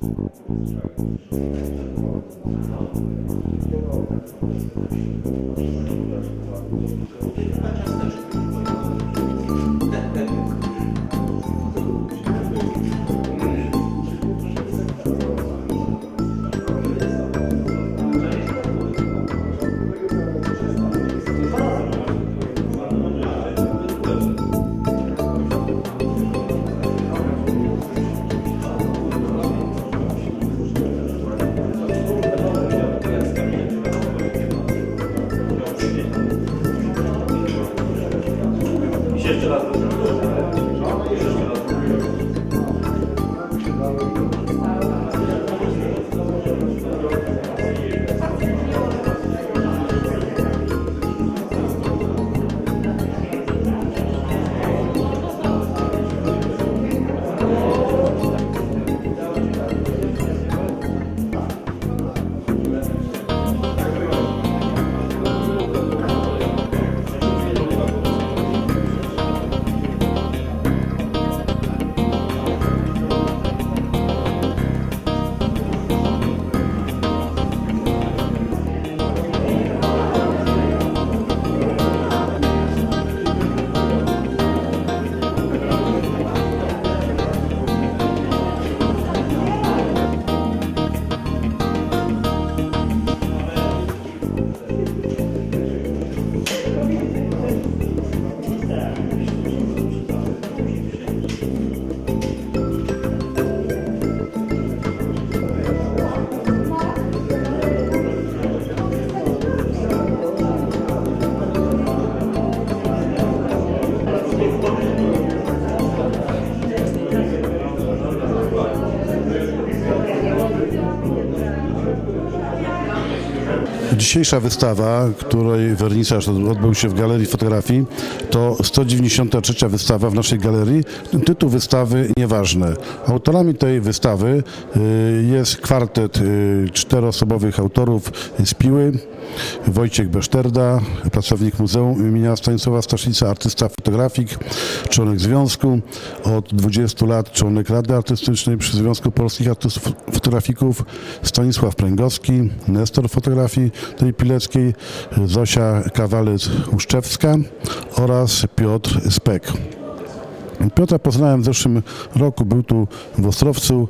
Thank you. Dzisiejsza wystawa, której wernisaż odbył się w Galerii Fotografii, to 193 wystawa w naszej galerii. Tytuł wystawy nieważne. Autorami tej wystawy y, jest kwartet y, czteroosobowych autorów z Piły. Wojciech Beszterda, pracownik Muzeum imienia Stanisława Staszica, artysta fotografik, członek związku, od 20 lat członek Rady Artystycznej przy Związku Polskich Artystów Fotografików, Stanisław Pręgowski, Nestor Fotografii tej Pileckiej, Zosia Kawalec-Uszczewska oraz Piotr Spek. Piotra poznałem w zeszłym roku, był tu w Ostrowcu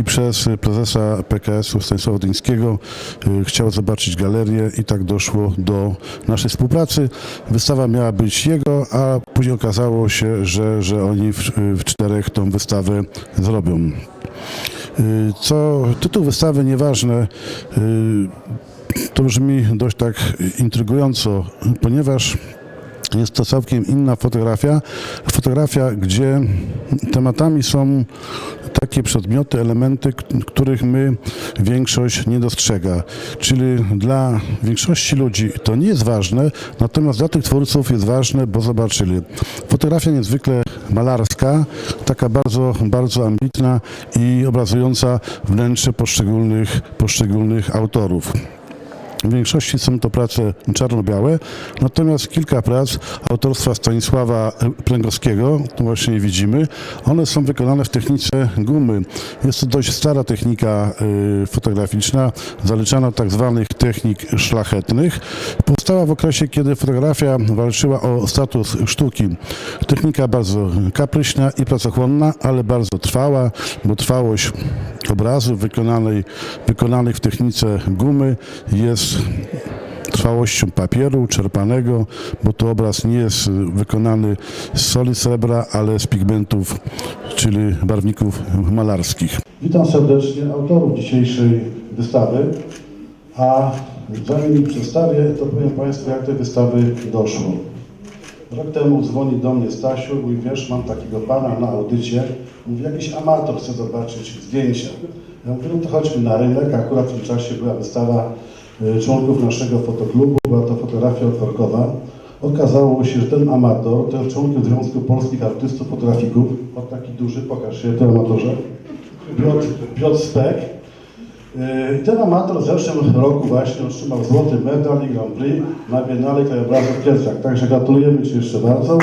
i przez prezesa PKS-u Stanisława Dyńskiego y, chciał zobaczyć galerię i tak doszło do naszej współpracy. Wystawa miała być jego, a później okazało się, że, że oni w, w czterech tą wystawę zrobią. Y, Co tytuł wystawy nieważne, y, to brzmi dość tak intrygująco, ponieważ jest to całkiem inna fotografia. Fotografia, gdzie tematami są takie przedmioty, elementy, których my większość nie dostrzega. Czyli dla większości ludzi to nie jest ważne, natomiast dla tych twórców jest ważne, bo zobaczyli. Fotografia niezwykle malarska, taka bardzo, bardzo ambitna i obrazująca wnętrze poszczególnych, poszczególnych autorów. W większości są to prace czarno-białe, natomiast kilka prac autorstwa Stanisława Pręgowskiego, tu właśnie widzimy, one są wykonane w technice gumy. Jest to dość stara technika y, fotograficzna, zaliczana tak zwanych technik szlachetnych. Powstała w okresie, kiedy fotografia walczyła o status sztuki. Technika bardzo kapryśna i pracochłonna, ale bardzo trwała, bo trwałość obrazów wykonanej, wykonanych w technice gumy jest trwałością papieru czerpanego, bo to obraz nie jest y, wykonany z soli srebra, ale z pigmentów, czyli barwników malarskich. Witam serdecznie autorów dzisiejszej wystawy, a zanim ich przedstawię, to powiem Państwu, jak do wystawy doszło. Rok temu dzwoni do mnie Stasiu, mówi, wiesz, mam takiego pana na audycie, mówi, jakiś amator chce zobaczyć zdjęcia. Ja mówię, no to chodźmy na rynek, akurat w tym czasie była wystawa członków naszego fotoklubu, była to fotografia otworkowa. Okazało się, że ten amator to jest członkiem Związku Polskich Artystów Fotografików, o taki duży, pokaż się, ty amatorze, Piotr, Piotr Spek. Yy, Ten amator w zeszłym roku właśnie otrzymał złoty medal i Grand Prix na Biennale Krajobrazu w Kielcach. Także gratulujemy Ci jeszcze bardzo.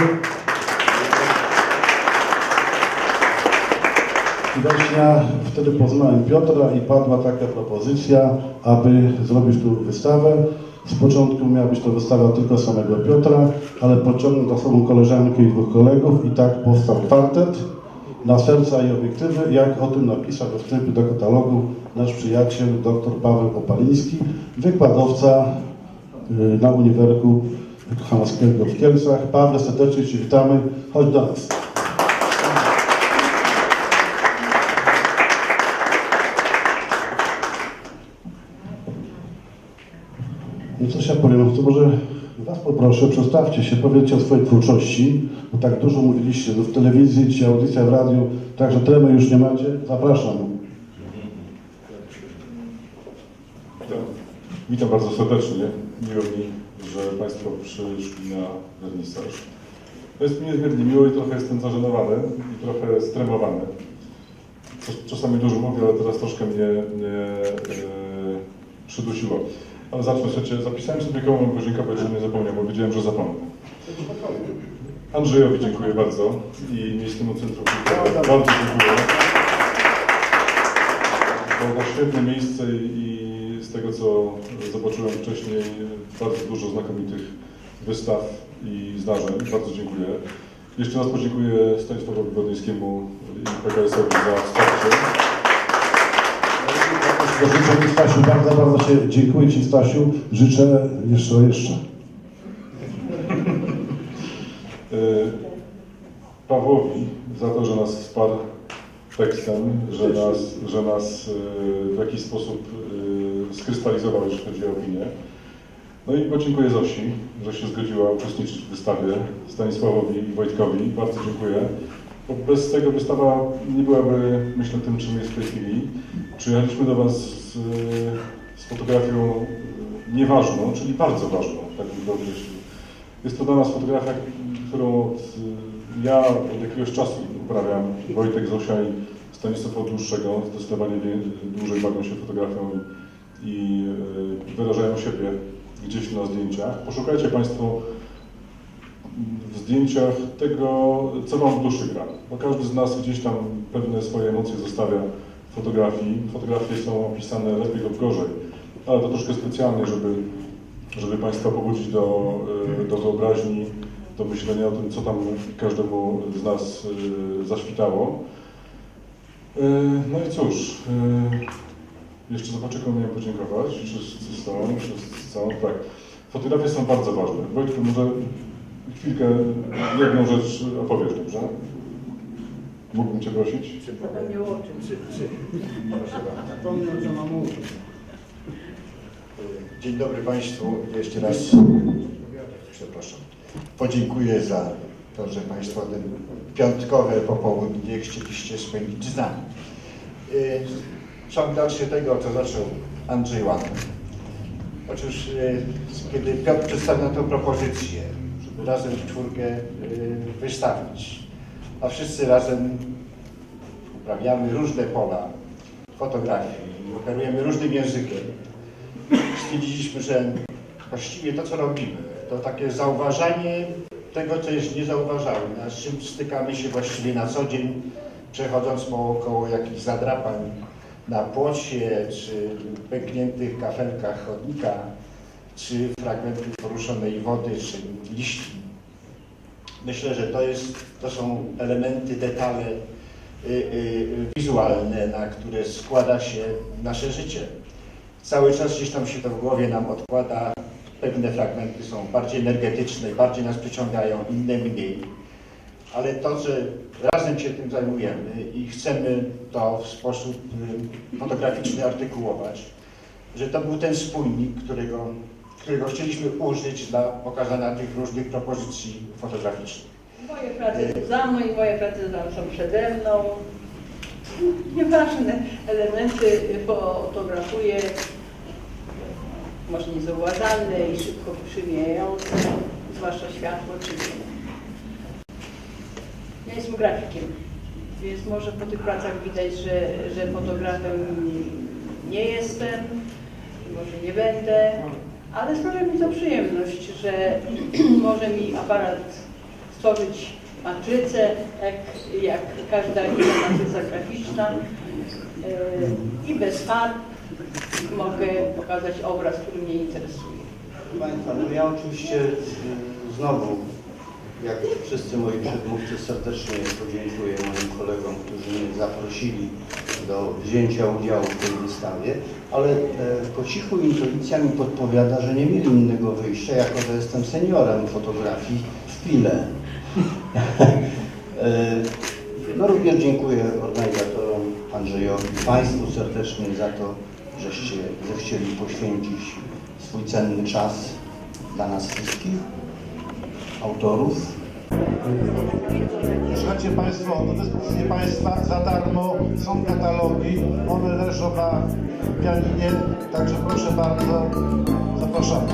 Września. Wtedy poznałem Piotra i padła taka propozycja, aby zrobić tu wystawę. Z początku miała być to wystawa tylko samego Piotra, ale pociągnął za sobą koleżankę i dwóch kolegów i tak powstał kwartet na serca i obiektywy, jak o tym napisał we wstępie do katalogu nasz przyjaciel dr Paweł Opaliński, wykładowca y, na Uniwerku Hamarskiego w Kielcach. Paweł, serdecznie Cię witamy. Chodź do nas. No powiem, to może Was poproszę, przedstawcie się, powiedzcie o swojej twórczości, bo tak dużo mówiliście w telewizji, czy audycja w radiu, także tremy już nie macie. Zapraszam. Witam. Bardzo serdecznie. Miło mi, że Państwo przyszli na wernisaż. Jest mi niezmiernie miło i trochę jestem zażenowany i trochę stremowany. Czas- Czasami dużo mówię, ale teraz troszkę mnie, mnie e, przydusiło. Ale zacznę słuchajcie, zapisałem sobie koło podziękować, że nie zapomniał, bo wiedziałem, że zapomnę. Andrzejowi dziękuję bardzo i Miejskiemu Centrum Kultury. Bardzo dziękuję. To było świetne miejsce i z tego co zobaczyłem wcześniej, bardzo dużo znakomitych wystaw i zdarzeń. Bardzo dziękuję. Jeszcze raz podziękuję Stanisławowi Wodnickiemu i PKS-owi za wsparcie. Ci Stasiu, bardzo, bardzo się dziękuję Ci Stasiu. Życzę jeszcze, jeszcze. E, Pawłowi za to, że nas wsparł tekstem, że nas, że nas e, w jakiś sposób e, skrystalizował, jeśli chodzi o opinię. No i podziękuję Zosi, że się zgodziła uczestniczyć w wystawie, Stanisławowi i Wojtkowi. Bardzo dziękuję. Bo bez tego wystawa nie byłaby, myślę, tym, czym jest w tej chwili. Przyjechaliśmy do Was z, z fotografią e, nieważną, czyli bardzo ważną, tak bym określił. Jest to dla nas fotografia, którą od, ja od jakiegoś czasu uprawiam. Wojtek Zosia i Stanisław od dłuższego. Zdecydowanie dłużej bawią się fotografią i, i y, wyrażają siebie gdzieś na zdjęciach. Poszukajcie Państwo w zdjęciach tego, co Wam w duszy gra. Bo każdy z nas gdzieś tam pewne swoje emocje zostawia w fotografii. Fotografie są opisane lepiej lub gorzej, ale to troszkę specjalnie, żeby żeby Państwa pobudzić do, y, do wyobraźni, do myślenia o tym, co tam każdemu z nas y, zaświtało. Y, No i cóż, jeszcze zobaczę, komu miałem podziękować. Wszyscy są, wszyscy są, tak. Fotografie są bardzo ważne. Wojtku, może chwilkę, jedną rzecz opowiesz, dobrze? Mógłbym Cię prosić? Zapomniał o czym. Zapomniał, co mam mówić. Dzień dobry Państwu. Jeszcze raz przepraszam. Podziękuję za to, że Państwo ten piątkowe popołudnie chcieliście spędzić z nami. Y, Są dalsze tego, co zaczął Andrzej Łapek. Otóż y, kiedy Piotr przedstawił tę propozycję, razem w czwórkę y, wystawić, a wszyscy razem uprawiamy różne pola fotografii, operujemy różnym językiem, stwierdziliśmy, że właściwie to, co robimy, to takie zauważanie tego, co jest niezauważalne, z czym stykamy się właściwie na co dzień, przechodząc po około jakichś zadrapań na płocie, czy pękniętych kafelkach chodnika, czy fragmentów poruszonej wody, czy liści. Myślę, że to, jest, to są elementy, detale y, y, wizualne, na które składa się nasze życie cały czas gdzieś tam się to w głowie nam odkłada. Pewne fragmenty są bardziej energetyczne, bardziej nas przyciągają, inne mniej. Ale to, że razem się tym zajmujemy i chcemy to w sposób y, fotograficzny artykułować, że to był ten spójnik, którego, którego chcieliśmy użyć dla pokazania tych różnych propozycji fotograficznych. Moje prace są za mną i moje prace tam są przede mną. Nieważne elementy fotografuję, może niezauważalne i szybko przymijające, zwłaszcza światło czy. Ja jestem grafikiem, więc może po tych pracach widać, że, że fotografem nie jestem, może nie będę, ale sprawia mi to przyjemność, że może mi aparat stworzyć matrycę, jak, jak każda inna matryca graficzna e, i bez farb mogę pokazać obraz, który mnie interesuje. Proszę Państwa, no ja oczywiście y, znowu, jak wszyscy moi przedmówcy, serdecznie podziękuję moim kolegom, którzy mnie zaprosili do wzięcia udziału w tej wystawie, ale e, po cichu intuicja mi podpowiada, że nie mieli innego wyjścia, jako że jestem seniorem fotografii w Pile. E, No również dziękuję organizatorom Andrzejowi, Państwu serdecznie za to, żeście zechcieli poświęcić swój cenny czas dla nas wszystkich, autorów. Słuchajcie Państwo, do dyspozycji Państwa za darmo są katalogi, one leżą na pianinie, także proszę bardzo, zapraszamy.